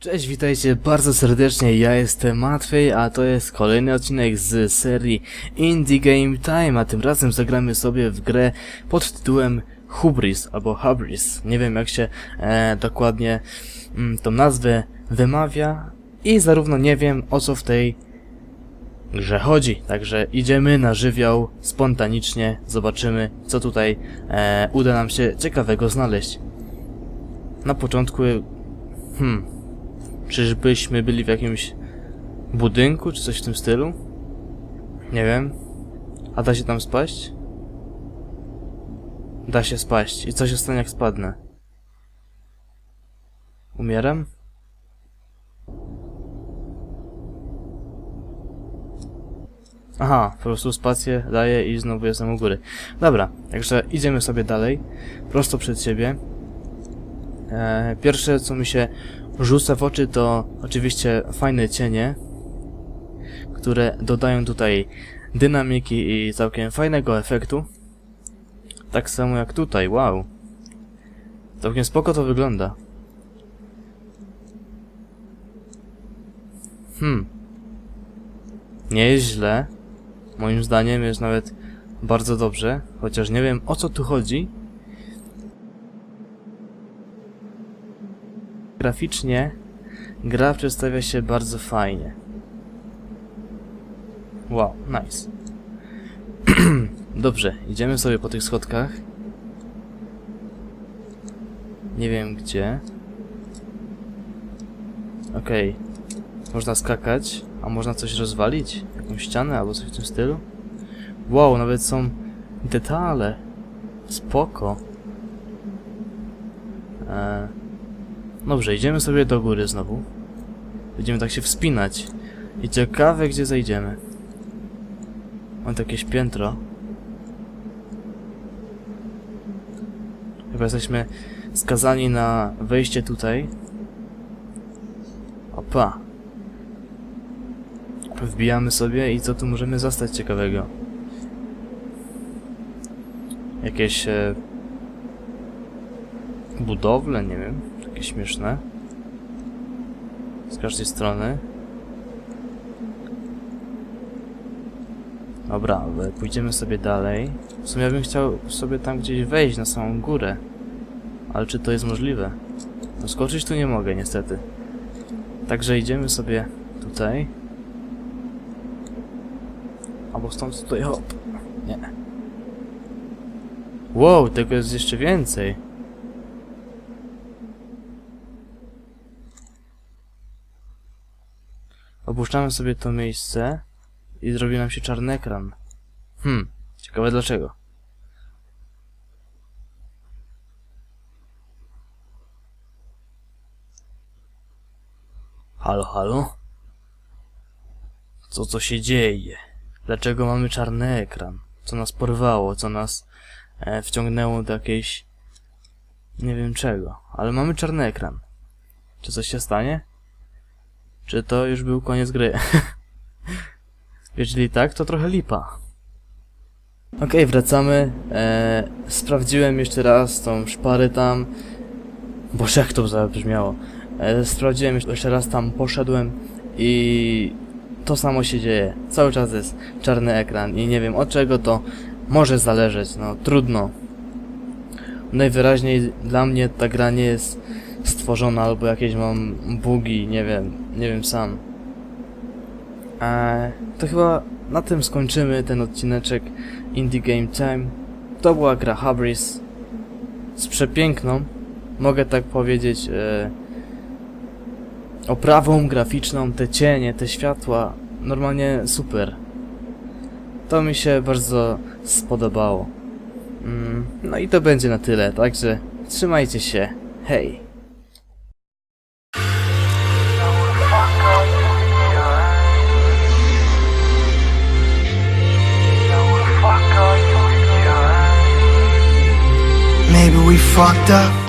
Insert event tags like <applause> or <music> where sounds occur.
Cześć, witajcie bardzo serdecznie, ja jestem Matwej, a to jest kolejny odcinek z serii Indie Game Time, a tym razem zagramy sobie w grę pod tytułem Hubris, albo Hubris, nie wiem jak się e, dokładnie mm, tą nazwę wymawia i zarówno nie wiem o co w tej grze chodzi, także idziemy na żywioł spontanicznie, zobaczymy co tutaj e, uda nam się ciekawego znaleźć. Na początku, hmm, Czyżbyśmy byli w jakimś budynku, czy coś w tym stylu? Nie wiem. A da się tam spaść? Da się spaść. I co się stanie, jak spadnę? Umieram? Aha, po prostu spację daję i znowu jestem u góry. Dobra, także idziemy sobie dalej. Prosto przed siebie. E, pierwsze, co mi się rzuca w oczy, to oczywiście fajne cienie, które dodają tutaj dynamiki i całkiem fajnego efektu. Tak samo jak tutaj, wow. Całkiem spoko to wygląda. Hmm. Nie jest źle. Moim zdaniem jest nawet bardzo dobrze, chociaż nie wiem o co tu chodzi. Graficznie gra przedstawia się bardzo fajnie. Wow, nice. <clears throat> Dobrze, idziemy sobie po tych schodkach. Nie wiem gdzie. Okej. Można skakać, a można coś rozwalić? Jakąś ścianę albo coś w tym stylu? Wow, nawet są detale. Spoko. Eee. Dobrze, idziemy sobie do góry znowu. Będziemy tak się wspinać. I ciekawe, gdzie zejdziemy. Mam jakieś piętro. Chyba jesteśmy skazani na wejście tutaj. Opa. Wbijamy sobie i co tu możemy zastać ciekawego? Jakieś... E, budowle, nie wiem. Takie śmieszne. Z każdej strony. Dobra, pójdziemy sobie dalej. W sumie ja bym chciał sobie tam gdzieś wejść na samą górę. Ale czy to jest możliwe? No skoczyć tu nie mogę niestety. Także idziemy sobie tutaj. Albo stąd tutaj hop. Nie. Wow, tego jest jeszcze więcej. Opuszczamy sobie to miejsce i zrobi nam się czarny ekran. Hmm, ciekawe dlaczego. Halo, halo? Co co się dzieje? Dlaczego mamy czarny ekran? Co nas porwało? Co nas e, wciągnęło do jakiejś... Nie wiem czego, ale mamy czarny ekran. Czy coś się stanie? Czy to już był koniec gry? <laughs> Jeżeli tak, to trochę lipa. Okay, wracamy. Eee, sprawdziłem jeszcze raz tą szparę tam. Boże, jak to zabrzmiało. Eee, sprawdziłem jeszcze raz tam, poszedłem i to samo się dzieje. Cały czas jest czarny ekran i nie wiem od czego to może zależeć. No, trudno. Najwyraźniej dla mnie ta gra nie jest stworzona, albo jakieś mam bugi, nie wiem, nie wiem sam. Eee, to chyba na tym skończymy ten odcineczek Indie Game Time. To była gra Hubris z przepiękną, mogę tak powiedzieć, e, oprawą graficzną, te cienie, te światła, normalnie super. To mi się bardzo spodobało. Mm, no i to będzie na tyle, także trzymajcie się, hej! We fucked up